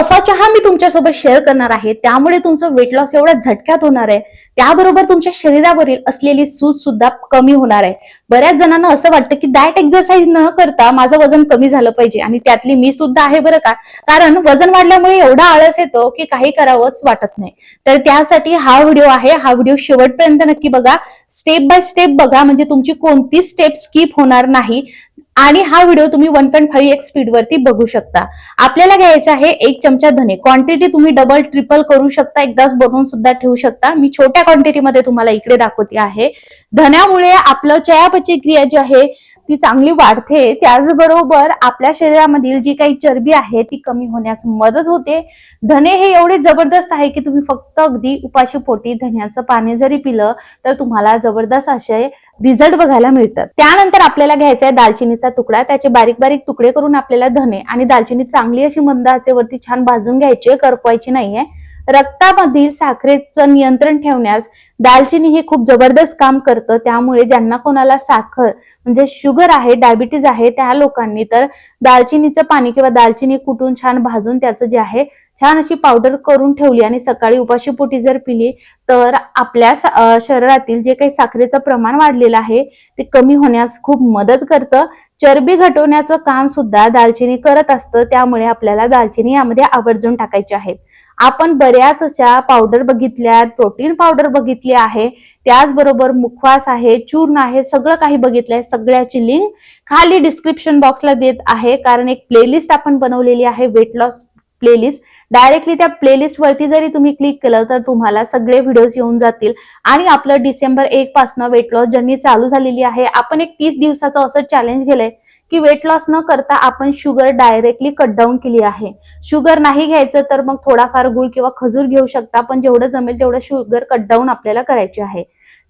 असा चहा मी तुमच्यासोबत शेअर करणार आहे त्यामुळे तुमचं वेट लॉस एवढ्या झटक्यात होणार आहे. त्याबरोबर तुमच्या शरीरावरील असलेली सूज सुद्धा कमी होणार आहे. बऱ्याच जणांना असं वाटतं की डाएट एक्सरसाइज न करता माझं वजन कमी झालं पाहिजे आणि त्यातली मी सुद्धा आहे बरं का? कारण वजन वाढल्यामुळे एवढा आळस येतो की काही करावंच वाटत नाही. तर त्यासाठी हा व्हिडिओ आहे. हा व्हिडिओ शेवटपर्यंत नक्की बघा. स्टेप बाय स्टेप बघा म्हणजे तुमची कोणती स्टेप स्किप होणार नाही. आणि हा व्हिडिओ तुम्ही one point five X speed वरती बघू शकता. आपल्याला घ्यायचं आहे एक चमचा धने. क्वांटिटी तुम्ही डबल ट्रिपल करू शकता. एकदाच बनवून सुद्धा ठेवू शकता. मी छोट्या क्वांटिटीमध्ये तुम्हाला इकडे दाखवते आहे. धन्यामुळे आपलं चयापचय क्रिया जी आहे ती चांगली वाढते त्याचबरोबर आपल्या शरीरामधील जी काही चरबी आहे ती कमी होण्यास मदत होते. धने हे एवढे जबरदस्त आहे की तुम्ही फक्त अगदी उपाशी पोटी धन्याचं पाणी जरी पिलं तर तुम्हाला जबरदस्त असे रिझल्ट बघायला मिळतात. त्यानंतर आपल्याला घ्यायचा आहे दालचिनीचा तुकडा. त्याचे बारीक बारीक तुकडे करून आपल्याला धने आणि दालचिनी चांगली अशी मंद आचेवरती छान भाजून घ्यायची करपवायची नाहीये. रक्तामधील साखरेचं नियंत्रण ठेवण्यास दालचिनी हे खूप जबरदस्त काम करतं. त्यामुळे ज्यांना कोणाला साखर म्हणजे शुगर आहे डायबिटीज आहे त्या लोकांनी तर दालचिनीचं पाणी किंवा दालचिनी कुटून छान भाजून त्याचं जे आहे छान अशी पावडर करून ठेवली आणि सकाळी उपाशी पोटी जर पिली तर आपल्या शरीरातील जे काही साखरेचं प्रमाण वाढलेलं आहे ते कमी होण्यास खूप मदत करतं. चरबी घटवण्याचं काम सुद्धा दालचिनी करत असतं. त्यामुळे आपल्याला दालचिनी यामध्ये आवर्जून टाकायची आहे. आपण बऱ्याच अशा पावडर बघितल्यात प्रोटीन पावडर बघितली आहे. त्याचबरोबर मुखवास आहे चूर्ण आहे सगळं काही बघितलंय. सगळ्याची लिंक खाली डिस्क्रिप्शन बॉक्सला देत आहे. कारण एक प्लेलिस्ट आपण बनवलेली आहे वेट लॉस प्लेलिस्ट डायरेक्टली त्या प्लेलिस्ट वरती जरी तुम्ही क्लिक केलं तर तुम्हाला सगळे व्हिडिओज येऊन जातील. आणि आपलं डिसेंबर एक पासनं वेट लॉस जर्नी चालू झालेली आहे. आपण एक तीस दिवसाचं असं चॅलेंज गेलंय की वेट लॉस न करता आपण शुगर डायरेक्टली कट डाऊन केली आहे. शुगर नाही घ्यायचं तर मग थोडाफार गुळ किंवा खजूर घेऊ शकता पण जेवढं जमेल तेवढं शुगर कट डाऊन आपल्याला करायची आहे.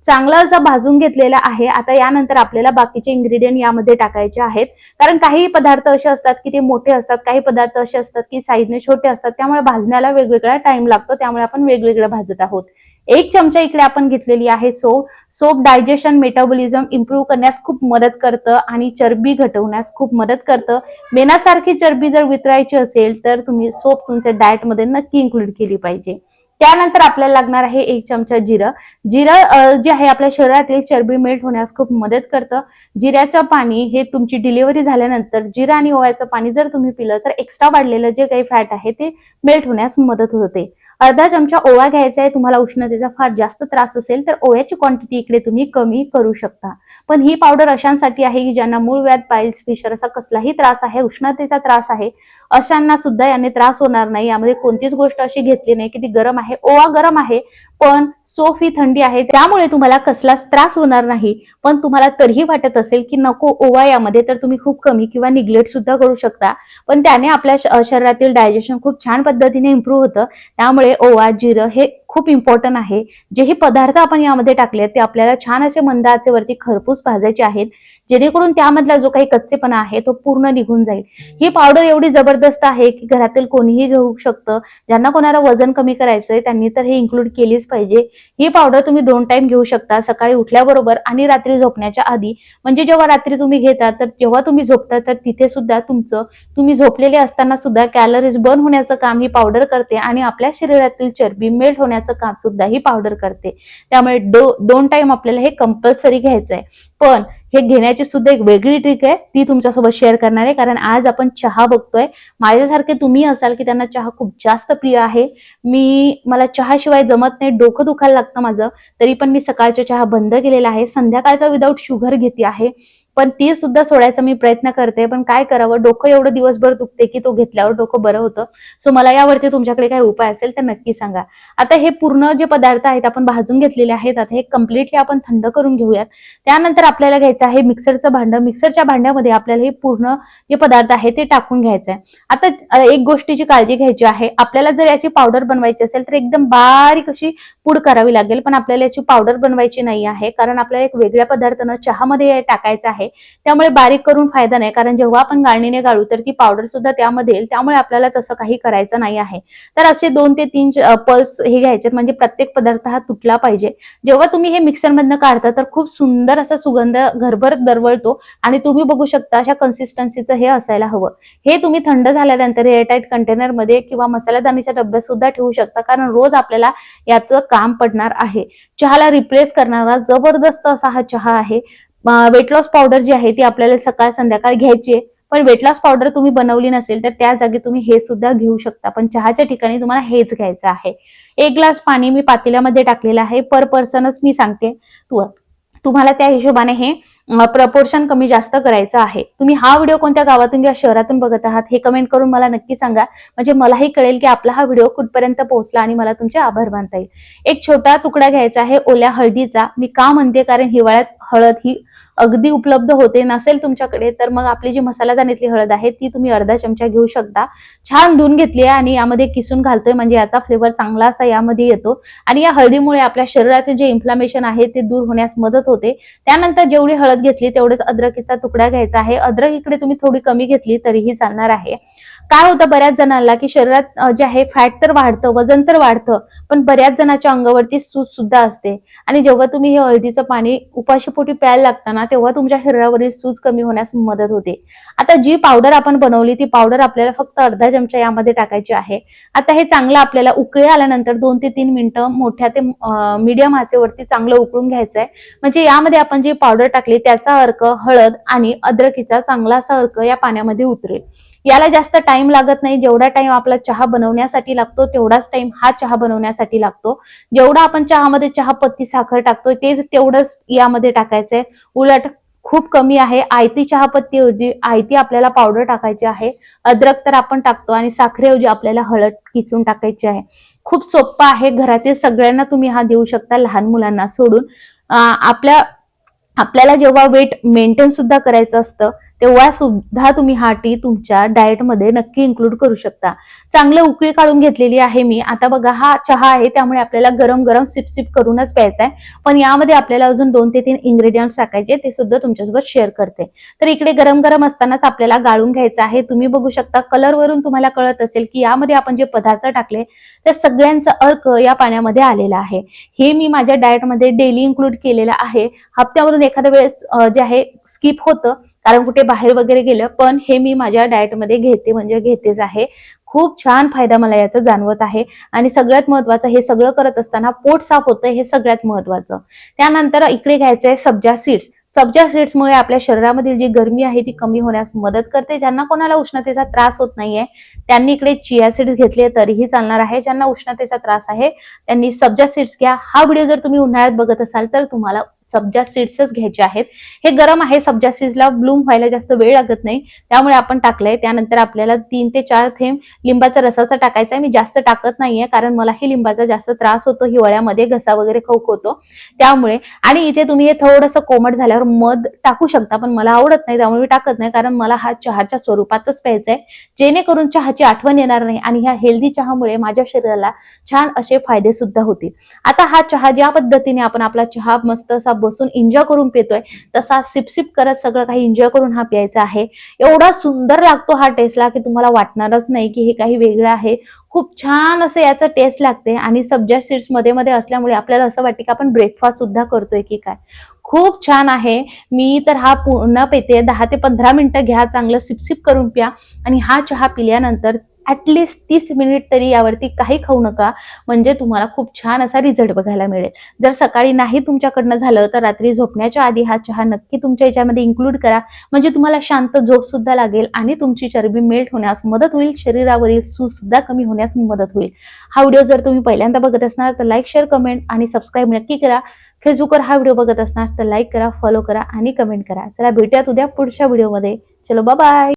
चांगला असा भाजून घेतलेला आहे आता यानंतर आपल्याला बाकीचे इन्ग्रेडियंट यामध्ये टाकायचे आहेत. कारण काही पदार्थ असे असतात की ते मोठे असतात काही पदार्थ असे असतात की साईजने छोटे असतात त्यामुळे भाजण्याला वेगवेगळा टाइम लागतो त्यामुळे आपण वेगवेगळं भाजत आहोत. एक चमचा इकडे आपण घेतलेली आहे soap. Soap digestion metabolism improve करण्यास खूप मदत करतं आणि चरबी घटवण्यास खूप मदत करतं. मेणासारखी चरबी जर वितरायची असेल तर तुम्ही सोप तुमच्या डाएटमध्ये नक्की इन्क्लूड केली पाहिजे. त्यानंतर आपल्याला लागणार आहे एक चमचा जिरं. जिरं जे आहे आपल्या शरीरातील चरबी मेल्ट होण्यास खूप मदत करतं. जिऱ्याचं पाणी हे तुमची डिलिव्हरी झाल्यानंतर जिरा आणि ओव्याचं पाणी जर तुम्ही पिलं तर एक्स्ट्रा वाढलेलं जे काही फॅट आहे ते मेल्ट होण्यास मदत होते. अर्धा चमचा ओवा घ्यायचा आहे तुम्हाला उष्णतेचा फार जास्त त्रास असेल तर ओव्याची क्वांटिटी इकडे तुम्ही कमी करू शकता. पण ही पावडर अशांसाठी आहे की ज्यांना मूळ व्याध पाईल्स फिशर असा कसलाही त्रास आहे उष्णतेचा त्रास आहे अशांना सुद्धा याने त्रास होणार नाही. यामध्ये कोणतीच गोष्ट अशी घेतली नाही की ती गरम आहे. ओवा गरम आहे पण सोफ ही थंडी आहे त्यामुळे तुम्हाला कसलाच त्रास होणार नाही. पण तुम्हाला तरीही वाटत असेल की नको ओवा यामध्ये तर तुम्ही खूप कमी किंवा निग्लेक्ट सुद्धा करू शकता. पण त्याने आपल्या शरीरातील डायजेशन खूप छान पद्धतीने इम्प्रूव्ह होतं. त्यामुळे ओवा जिरं हे खूप इम्पॉर्टंट आहे. जे हे पदार्थ आपण यामध्ये टाकले ते आपल्याला छान असे मंदाचे वरती खरपूस भाजायचे आहेत. जेणेकरून त्यामधला जो काही कच्चेपणा आहे तो पूर्ण निघून जाईल. ही पावडर एवढी जबरदस्त आहे की घरातील कोणीही घेऊ शकतं. ज्यांना कोणाला वजन कमी करायचंय त्यांनी तर हे इन्क्लूड केलीच पाहिजे. ही पावडर तुम्ही दोन टाइम घेऊ शकता सकाळी उठल्याबरोबर आणि रात्री झोपण्याच्या आधी. म्हणजे जेव्हा रात्री तुम्ही घेता तर जेव्हा तुम्ही झोपता तर तिथे सुद्धा तुमचं तुम्ही झोपलेले असताना सुद्धा कॅलरीज बर्न होण्याचं काम ही पावडर करते आणि आपल्या शरीरातील चरबी मेल्ट होण्याचं काम सुद्धा ही पावडर करते. त्यामुळे दो दोन टाइम आपल्याला हे कंपल्सरी घ्यायचं आहे पण हे घेण्याची सुद्धा एक वेगळी ट्रिक आहे ती तुमच्यासोबत शेअर करणार आहे. कारण आज आपण चहा बघतोय. माझ्यासारखे तुम्ही असाल की त्यांना चहा खूप जास्त प्रिय आहे. मी मला चहाशिवाय जमत नाही डोकं दुखायला लागतं माझं. तरी पण मी सकाळचा चहा बंद केलेला आहे. संध्याकाळचा विदाऊट शुगर घेते आहे. पण ती सुद्धा सोडायचा मी प्रयत्न करते पण काय करावं? डोकं एवढं दिवसभर दुखते की तो घेतल्यावर डोकं बरं होतं. सो मला यावरती तुमच्याकडे काही उपाय असेल तर नक्की सांगा. आता हे पूर्ण जे पदार्थ आहेत आपण भाजून घेतलेले आहेत आता हे कम्प्लिटली आपण थंड करून घेऊयात. त्यानंतर आपल्याला घ्यायचं आहे मिक्सरचं भांडं. मिक्सरच्या भांड्यामध्ये आपल्याला हे पूर्ण जे पदार्थ आहे ते टाकून घ्यायचं आहे आता एक गोष्टीची काळजी घ्यायची आहे. आपल्याला जर याची पावडर बनवायची असेल तर एकदम बारीक अशी पूड करावी लागेल पण आपल्याला याची पावडर बनवायची नाही आहे कारण आपल्याला एक वेगळ्या पदार्थानं चहामध्ये टाकायचं आहे. आहे. त्यामुळे बारीक करून फायदा नाही. कारण जेव्हा आपण गाळणीने गाळू तर ती पावडर सुद्धा त्यामध्ये येईल. त्यामुळे आपल्याला तसं काही करायचं नाही आहे. तर असे दोन ते तीन पल्स हे घ्यायचे म्हणजे प्रत्येक पदार्थ हा तुटला पाहिजे. जेव्हा तुम्ही हे मिक्सरमधनं काढता तर खूप सुंदर असा सुगंध घरभर दरवळतो आणि तुम्ही बघू शकता अशा कन्सिस्टन्सीचं हे असायला हवं. हे तुम्ही थंड झाल्यानंतर एअरटाईट कंटेनरमध्ये किंवा मसालेदानीच्या डब्यात सुद्धा ठेवू शकता. कारण रोज आपल्याला याचं काम पडणार आहे. चहाला रिप्लेस करणारा जबरदस्त असा हा चहा आहे. वेट लॉस पावडर जी आहे ती आपल्याला सकाळ संध्याकाळ घ्यायची आहे. पण वेट लॉस पावडर तुम्ही बनवली नसेल तर त्या जागी तुम्ही हे सुद्धा घेऊ शकता. पण चहाच्या ठिकाणी तुम्हाला हेच घ्यायचं आहे. एक ग्लास पाणी मी पातेल्यामध्ये टाकलेलं आहे. पर पर्सनच मी सांगते. तू तुम्हाला त्या हिशोबाने हे प्रपोर्शन कमी जास्त करायचं आहे. तुम्ही हा व्हिडिओ कोणत्या गावातून किंवा शहरातून बघत आहात हे कमेंट करून मला नक्की सांगा. म्हणजे मलाही कळेल की आपला हा व्हिडिओ कुठपर्यंत पोहोचला आणि मला तुमचे आभार मानता येईल. एक छोटा तुकडा घ्यायचा आहे ओल्या हळदीचा. मी का म्हणते? कारण हिवाळ्यात हळद ही अगदी उपलब्ध होते नसेल तुमच्याकडे तर मग आपली जी मसालादानीतली हळद आहे ती तुम्ही अर्धा चमचा घेऊ शकता. छान धुवून घेतली आहे आणि यामध्ये किसून घालतोय म्हणजे याचा फ्लेवर चांगला असा यामध्ये येतो. आणि या हळदीमुळे आपल्या शरीरातील जे इन्फ्लामेशन आहे ते दूर होण्यास मदत होते. त्यानंतर जेवढी हळद घेतली तेवढेच अद्रकीचा तुकडा घ्यायचा आहे. अद्रक इकडे तुम्ही थोडी कमी घेतली तरीही चालणार आहे. काय होतं बऱ्याच जणांना की शरीरात जे आहे फॅट तर वाढतं वजन तर वाढतं पण बऱ्याच जणांच्या अंगावरती सूज सुद्धा असते. आणि जेव्हा तुम्ही हे हळदीचं पाणी उपाशीपोटी प्यायला लागताना तेव्हा तुमच्या शरीरावरील सूज कमी होण्यास मदत होते. आता जी पावडर आपण बनवली ती पावडर आपल्याला फक्त अर्धा चमचा यामध्ये टाकायची आहे. आता हे चांगलं आपल्याला उकळी आल्यानंतर दोन ते तीन मिनिटं मोठ्या ते मीडियम आचेवरती चांगलं उकळून घ्यायचं आहे म्हणजे यामध्ये आपण जी पावडर टाकली त्याचा अर्क हळद आणि अद्रकीचा चांगला असा अर्क या पाण्यामध्ये उतरेल. याला जास्त टाइम लागत नाही. जेवढा टाइम आपला चहा बनवण्यासाठी लागतो तेवढाच टाइम हा चहा बनवण्यासाठी लागतो. जेवढा आपण चहामध्ये चहा पत्ती साखर टाकतोय तेच तेवढंच यामध्ये टाकायचंय. उलट खूप कमी आहे. आयती चहापत्ती आयती आपल्याला पावडर टाकायची आहे. अद्रक तर आपण टाकतो आणि साखरेऐवजी आपल्याला हळद किचून टाकायची आहे. खूप सोपं आहे. घरातील सगळ्यांना तुम्ही हा देऊ शकता लहान मुलांना सोडून. आपल्या आपल्याला जेव्हा वेट मेंटेन सुद्धा करायचं असतं तेव्हा सुद्धा तुम्ही हा टी तुमच्या डाएटमध्ये नक्की इन्क्लूड करू शकता. चांगलं उकळी काढून घेतलेली आहे मी. आता बघा हा चहा आहे त्यामुळे आपल्याला गरम गरम सिपसिप करूनच प्यायचा आहे पण यामध्ये आपल्याला अजून दोन ते तीन इंग्रेडियंट्स टाकायचे ते सुद्धा तुमच्यासोबत शेअर करते. तर इकडे गरम गरम असतानाच आपल्याला गाळून घ्यायचं आहे. तुम्ही बघू शकता कलरवरून तुम्हाला कळत असेल की यामध्ये आपण जे पदार्थ टाकले त्या सगळ्यांचा अर्क या पाण्यामध्ये आलेला आहे. हे मी माझ्या डाएटमध्ये डेली इन्क्लूड केलेलं आहे. हप्त्यावरून एखाद्या वेळेस जे आहे स्किप होतं कारण कुठे बाहेर वगैरे गेलं पण हे मी माझ्या डाएटमध्ये घेते म्हणजे घेतेच आहे. खूप छान फायदा मला याचा जाणवत आहे. आणि सगळ्यात महत्वाचं हे सगळं करत असताना पोट साफ होतं हे सगळ्यात महत्वाचं. त्यानंतर इकडे घ्यायचं आहे सब्जा सीड्स सब्जा सीड्समुळे आपल्या शरीरामधील जी गरमी आहे ती कमी होण्यास मदत करते. ज्यांना कोणाला उष्णतेचा त्रास होत नाहीये त्यांनी इकडे चिया सीड्स घेतले तरीही चालणार आहे. ज्यांना उष्णतेचा त्रास आहे त्यांनी सब्जा सीड्स घ्या. हा व्हिडिओ जर तुम्ही उन्हाळ्यात बघत असाल तर तुम्हाला सब्जा सीड्सच घ्यायचे आहेत. हे गरम आहे सब्जा सीड्सला ब्लूम व्हायला जास्त वेळ लागत नाही. त्यामुळे आपण टाकलंय. त्यानंतर आपल्याला तीन ते चार थेंब लिंबाचा रसाचा टाकायचा आहे. मी जास्त टाकत नाहीये कारण मलाही लिंबाचा जास्त त्रास होतो. हिवाळ्यामध्ये घसा वगैरे खवखवतो होतो त्यामुळे आणि इथे तुम्ही हे थोडंसं कोमट झाल्यावर मध टाकू शकता पण मला आवडत नाही. त्यामुळे मी टाकत नाही कारण मला हा चहाच्या स्वरूपातच प्यायचा आहे जेणेकरून चहाची आठवण येणार नाही आणि ह्या हेल्दी चहामुळे माझ्या शरीराला छान असे फायदे सुद्धा होतील. आता हा चहा ज्या पद्धतीने आपण आपला चहा मस्त असा बसून एन्जॉय करून पितोय तसा सिपसिप करत सगळं काही एन्जॉय करून हा प्यायचा आहे. एवढा सुंदर लागतो हा टेस्टला की तुम्हाला वाटणारच नाही की हे काही वेगळं आहे. खूप छान असं याचं टेस्ट लागते आणि सब्जा सीड्समध्ये मध्ये असल्यामुळे आपल्याला असं वाटते की आपण ब्रेकफास्ट सुद्धा करतोय की काय. खूप छान आहे. मी तर हा पूर्ण पेते. दहा ते पंधरा मिनिटं घ्या चांगलं सिपसिप करून प्या आणि हा चहा पिल्यानंतर ॲटलिस्ट तीस मिनिट तरी यावरती काही खाऊ नका. म्हणजे तुम्हाला खूप छान असा रिझल्ट बघायला मिळेल. जर सकाळी नाही तुमच्याकडनं झालं तर रात्री झोपण्याच्या आधी हा चहा नक्की तुमच्या याच्यामध्ये इन्क्लूड करा. म्हणजे तुम्हाला शांत झोप सुद्धा लागेल आणि तुमची चरबी मेल्ट होण्यास मदत होईल. शरीरावरील सुसुद्धा सुद्धा कमी होण्यास मदत होईल. हा व्हिडिओ जर तुम्ही पहिल्यांदा बघत असणार तर लाईक शेअर कमेंट आणि सबस्क्राईब नक्की करा. फेसबुकवर हा व्हिडिओ बघत असणार तर लाईक करा फॉलो करा आणि कमेंट करा. चला भेटूयात उद्या पुढच्या व्हिडिओमध्ये चलो बाय